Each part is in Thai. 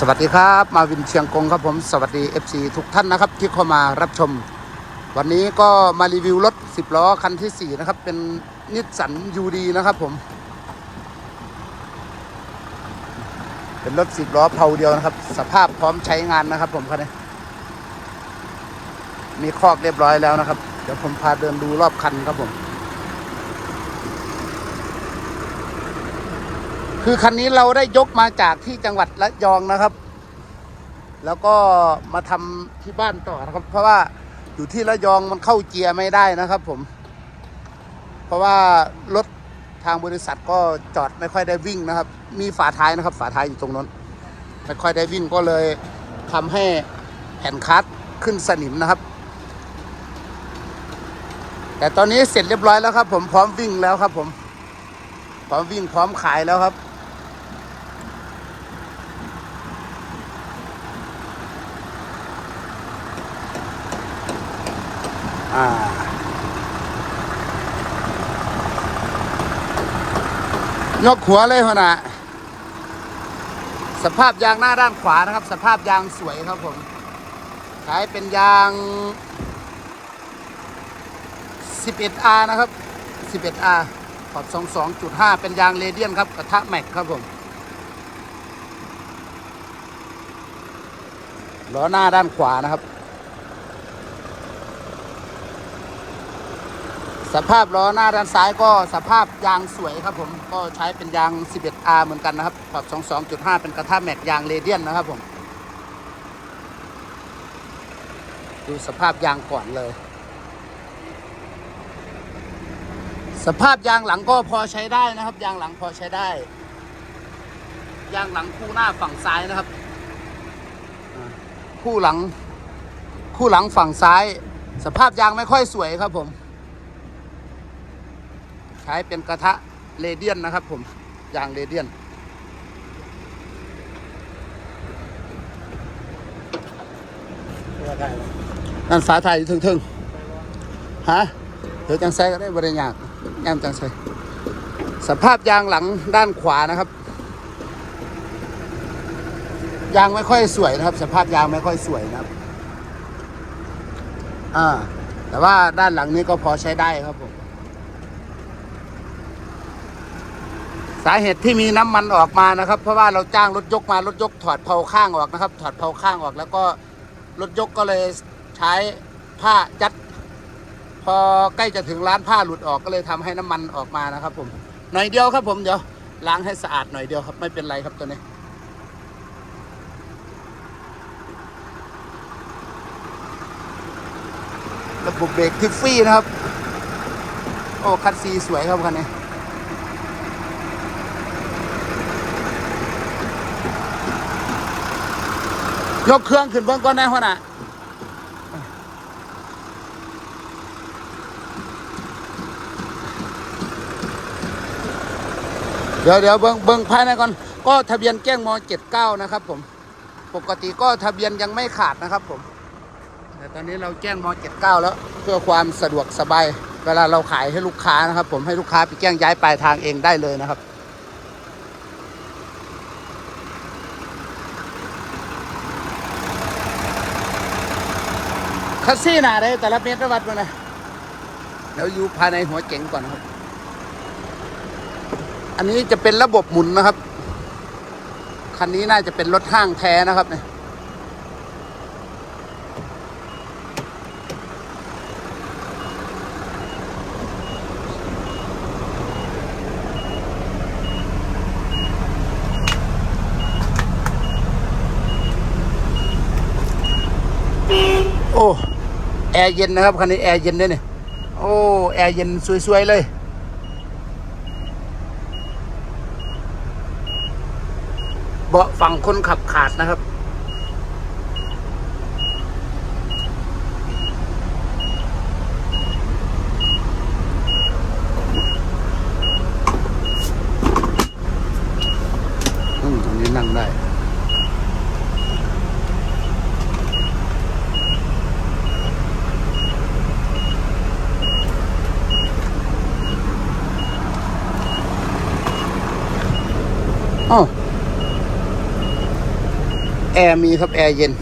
สวัสดีครับ มาวินเชียงกงครับผมสวัสดี FC ทุกท่านนะครับ ที่เข้ามารับชม วันนี้ก็มารีวิวรถ 10 ล้อคันที่ 4 นะครับ เป็นนิสสันยูดีนะครับผม เป็นรถ 10 ล้อเพาเดียวนะครับ สภาพพร้อมใช้งานนะครับผมคันนี้ มีคอกเรียบร้อยแล้วนะครับ เดี๋ยวผมพาเดินดูรอบคันครับผม คือคันนี้เราได้ยกมาจากที่จังหวัดระยองนะครับ แล้วก็มาทำที่บ้านต่อนะครับ เพราะว่าอยู่ที่ระยองมันเข้าเกียร์ไม่ได้นะครับ ผม เพราะว่ารถทางบริษัทก็จอดไม่ค่อยได้วิ่งนะครับ มีฝาท้ายนะครับ ฝาท้ายอยู่ตรงนั้นไม่ค่อยได้วิ่งก็เลยทำให้แผ่นคัสขึ้นสนิมนะครับ แต่ตอนนี้เสร็จเรียบร้อยแล้วครับ ผมพร้อมวิ่งแล้วครับ ผมพร้อมวิ่งพร้อมขายแล้วครับ อ่ายกหัวเลยพอนะสภาพยางหน้าด้านขวานะครับ สภาพยางสวยครับผมใช้เป็นยาง 11R นะครับ 11R ขอบ 22.5 เป็นยางเรเดียนครับ กระทะแม็กครับผมล้อหน้าด้านขวานะครับ สภาพล้อหน้าด้านซ้ายก็สภาพยางสวยครับผมก็ใช้เป็นยาง 11R เหมือนกันนะครับขอบ22.5 เป็นกระทะแม็กยางเรเดียนนะครับผมดูสภาพยางก่อนเลย สภาพยางหลังก็พอใช้ได้นะครับ ยางหลังพอใช้ได้ ยางหลังคู่หน้าฝั่งซ้ายนะครับ คู่หลัง คู่หลังฝั่งซ้าย สภาพยางไม่ค่อยสวยครับผม ใช้เป็นกระทะเรเดียนนะครับ ผมยางเรเดียน นั่นฝาถ่ายอยู่ทึงๆฮะเดี๋ยวจังไซก็ได้บริยากแอมจังไซสภาพยางหลังด้านขวานะครับ ยางไม่ค่อยสวยนะครับ สภาพยางไม่ค่อยสวยนะครับอ่าแต่ว่าด้านหลังนี้ก็พอใช้ได้ครับผม สาเหตุที่มีน้ำมันออกมานะครับ เพราะว่าเราจ้างรถยกมารถยกถอดเผาข้างออกนะครับ ถอดเผาข้างออก แล้วก็รถยกก็เลยใช้ผ้ายัด พอใกล้จะถึงร้านผ้าหลุดออกก็เลยทำให้น้ำมันออกมานะครับ ผมหน่อยเดียวครับผมเดี๋ยวล้างให้สะอาดหน่อยเดียวครับไม่เป็นไรครับตัวนี้ระบบเบรกทิฟฟี่นะครับ โอ้คันซีสวยครับคันนี้ ยกเครื่องขึ้นเบื้องก้อนได้หัวหน้าเดี๋ยวเดี๋ยวเบิ้งเบิ้งภายในก่อน ก็ทะเบียนแก้งม79นะครับผม ปกติก็ทะเบียนยังไม่ขาดนะครับผม แต่ตอนนี้เราแจ้งม79แล้ว เพื่อความสะดวกสบาย เวลาเราขายให้ลูกค้านะครับ ผมให้ลูกค้าไปแจ้งย้ายปลายทางเองได้เลยนะครับ คัสซี่หนาได้แต่ละเมตรวัดมาเลยเดี๋ยวอยู่ภายในหัวเจ๋งก่อนครับ อันนี้จะเป็นระบบหมุนนะครับ คันนี้น่าจะเป็นรถห้างแท้นะครับเนี่ยโอ้ แอร์เย็นนะครับคันนี้แอร์เย็นด้วยนี่โอ้แอร์เย็นสวยๆเลยเบาะฝั่งคนขับขาดนะครับ อืมอันนี้นั่งได้ อ๋อ แอร์มีครับ แอร์เย็น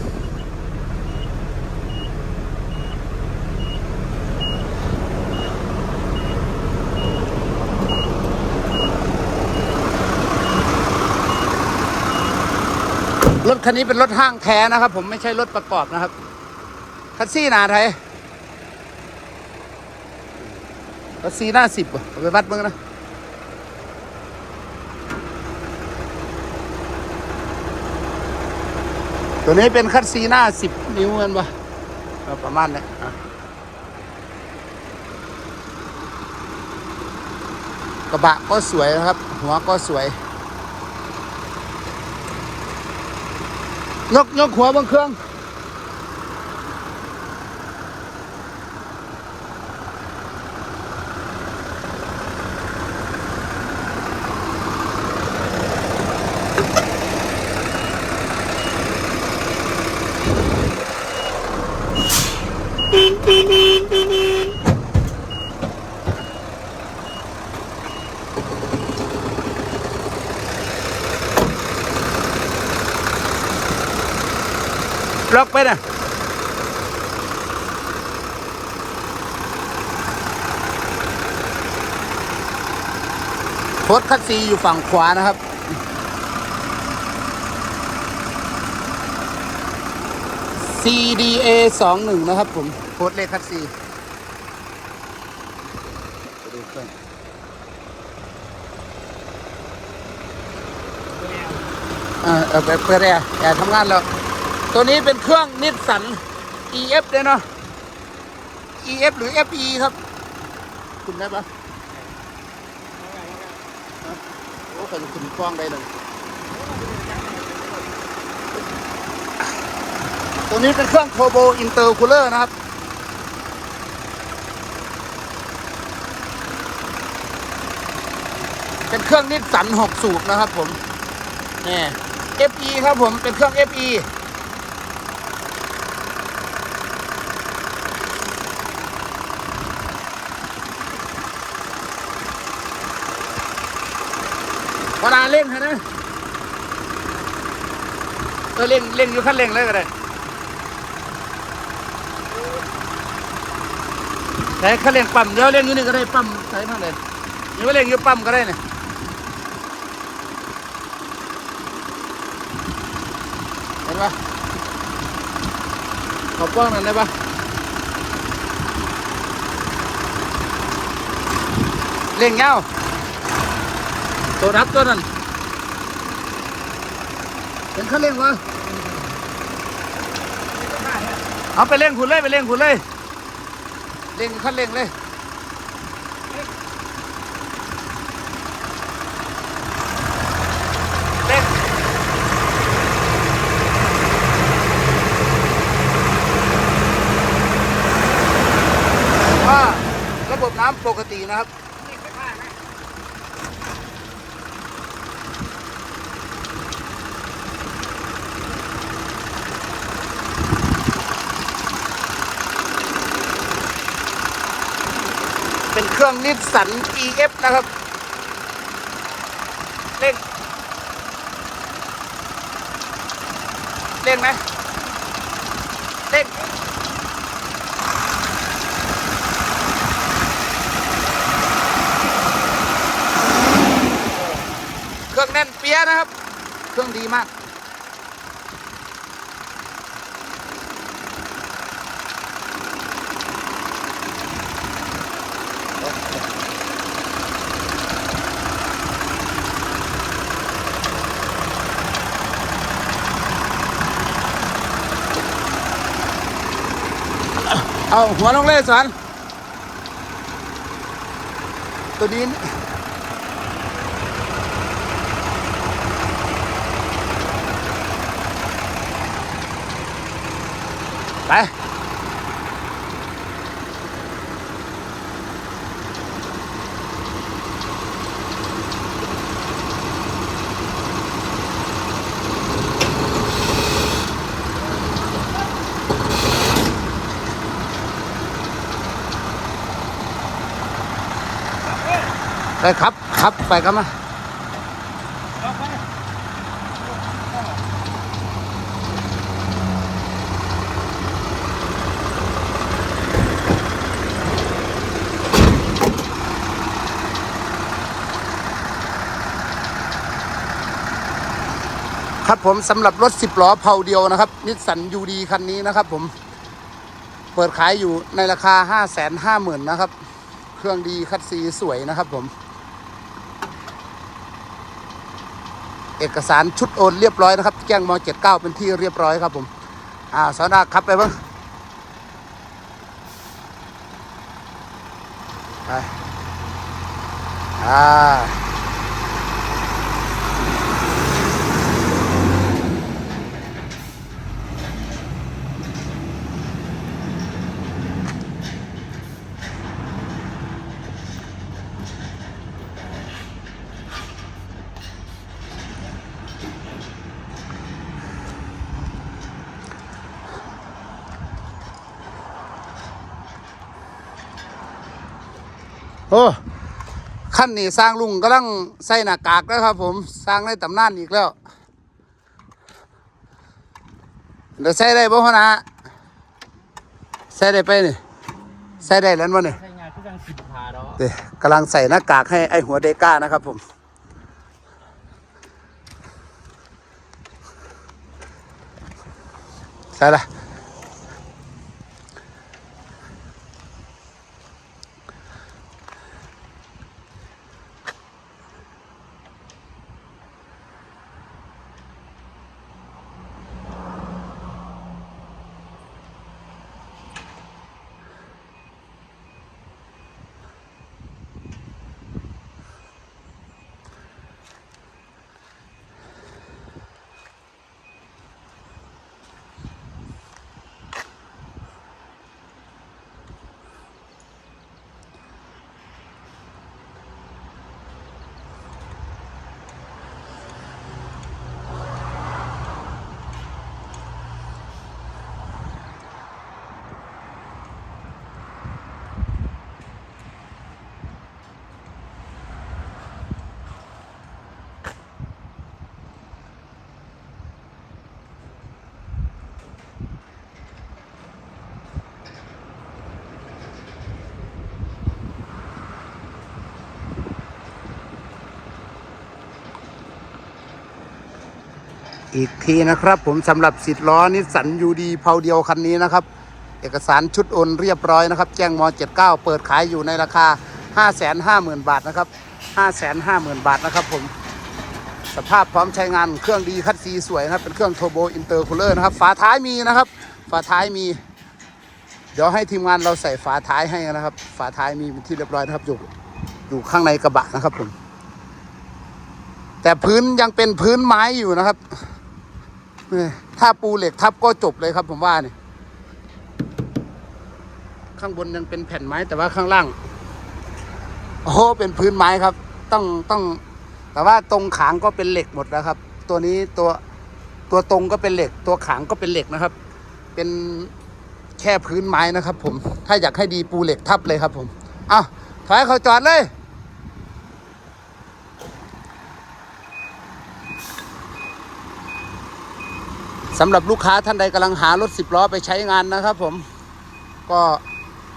รถคันนี้เป็นรถห้างแท้นะครับ ผมไม่ใช่รถประกอบนะครับ คัสซี่นาไทยคัสซี่หน้าสิบอะเอาไปวัดมึงนะ ตัวนี้เป็นคัสซีหน้าสิบนิ้วกันปะก็ประมาณนี้อะกระบะก็สวยนะครับ หัวก็สวย ยกยกหัวบนเครื่อง ล็อกไปนะ โพสคัดซีอยู่ฝั่งขวานะครับ CDA สองหนึ่งนะครับผม โพสเลขคัดซีไปดูเครื่องเออเออเปิดแอร์แอร์ทำงานแล้ว ตัวนี้เป็นเครื่องนิสสัน EF เลยเนาะ EF หรือ FE ครับ คุณได้ปะ โอ้ครจะคุณกล้องได้เลยตัวนี้เป็นเครื่องโทโบอินเตอร์คูลเลอร์นะครับเป็นเครื่องนิสสัน6สูบนะครับผมนี่ FE ครับผมเป็นเครื่อง FE วลาเร่งฮะนะเออเร่งเร่งอยู่ขั้นเร่งเลยก็ได้แต่ขั้นเร่งปั๊มเดี๋ยวเร่งอยู่นี่ก็ได้ปั๊มใส่มาเลยนี่ว่าเร่งอยู่ปั๊มก็ได้เนี่ยเห็นปะขอบกล้องหนั่นได้ปะเร่งเงา ตัวรับตัวนั้นเห็นเขาเร่งวะเอาไปเร่งคุณเลยไปเร่งคุณเลยเร่งคันเร่งเลยเร่งว่าระบบน้ำปกตินะครับ เป็นเค รื่อง นิสสัน EF นะครับเร่งเร่งไหมเร่งเครื่องแน่นเปียนะครับ เครื่องดีมาก เอาหัวลงเล่สอนตัวนี้ไป ได้ครับ ครับไปครับมาครับผมสำหรับรถ 10 ล้อเพาเดียวนะครับนิสสันยูดีคันนี้นะครับผม เปิดขายอยู่ในราคา 5 5 0 0 0 0นะครับ เครื่องดีคัดซีสวยนะครับผม เอกสารชุดโอนเรียบร้อยนะครับ แจ้งม79 เป็นที่เรียบร้อยครับผมอ่าสาวนาขับไปบ้างไปอ่า โอ้ขั้นนี้สร้างลุงกำลังใส่หน้ากากแล้วครับ ผมสร้างในตำนานอีกแล้วเดี๋ยวใส่ได้บ่พ่อนะใส่ได้ไปนี่ใส่ได้แล้วบ่นี่ใช้งานคือการสิบพาเนาะเดี๋ยวกำลังใส่หน้ากากให้ไอหัวเดก้านะครับ ผม ใส่ละ อีกทีนะครับ ผมสำหรับสิทธิ์ล้อนิสสันยูดีเผาเดียวคันนี้นะครับ เอกสารชุดโอนเรียบร้อยนะครับ แจ้งม 79 เปิดขายอยู่ในราคา 550,000 บาทนะครับ 550,000 บาทนะครับผมสภาพพร้อมใช้งานเครื่องดีคัดซีสวยนะครับ เป็นเครื่องโทโบอินเตอร์คูลเลอร์นะครับ ฝาท้ายมีนะครับ ฝาท้ายมี เดี๋ยวให้ทีมงานเราใส่ฝาท้ายให้นะครับ ฝาท้ายมีเป็นที่เรียบร้อยนะครับอยู่อยู่ข้างในกระบะนะครับผมแต่พื้นยังเป็นพื้นไม้อยู่นะครับ ถ้าปูเหล็กทับก็จบเลยครับผมว่าเนี่ยข้างบนยังเป็นแผ่นไม้แต่ว่าข้างล่าง โอ้เป็นพื้นไม้ครับ ต้องต้อง แต่ว่าตรงขางก็เป็นเหล็กหมดแล้วครับ ตัวนี้ตัวตัวตรงก็เป็นเหล็ก ตัวขางก็เป็นเหล็กนะครับ เป็นแค่พื้นไม้นะครับ ผม ถ้าอยากให้ดีปูเหล็กทับเลยครับ ผมอ้าถอยเขาจอดเลย สำหรับลูกค้าท่านใดกำลังหารถสิบล้อไปใช้งานนะครับ ผมก็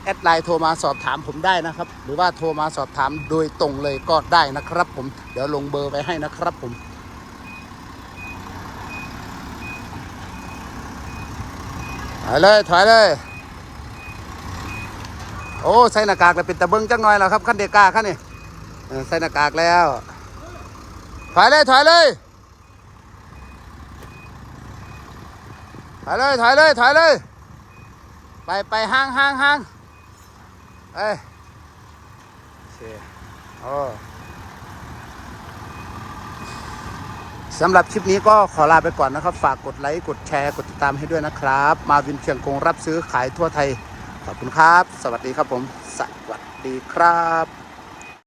แอดไลน์โทรมาสอบถามผมได้นะครับ หรือว่าโทรมาสอบถามโดยตรงเลยก็ได้นะครับ ผมเดี๋ยวลงเบอร์ไว้ให้นะครับผมถอยเลยถอยเลยโอ้ใส่หน้ากากแล้วเป็นตะเบิงจังหน่อยแล้วครับขั้นเดก้าขั้นนี่ใส่หน้ากากแล้ว ถอยเลยถอยเลย ถอยเลยถอยเลยถอยเลย ไปไปห้างห้างห้างเอ้ยโอเคโอ้สำหรับคลิปนี้ก็ขอลาไปก่อนนะครับ ฝากกดไลค์ กดแชร์ กดติดตามให้ด้วยนะครับ มาวินเชียงคงรับซื้อขายทั่วไทย ขอบคุณครับ สวัสดีครับผม สวัสดีครับ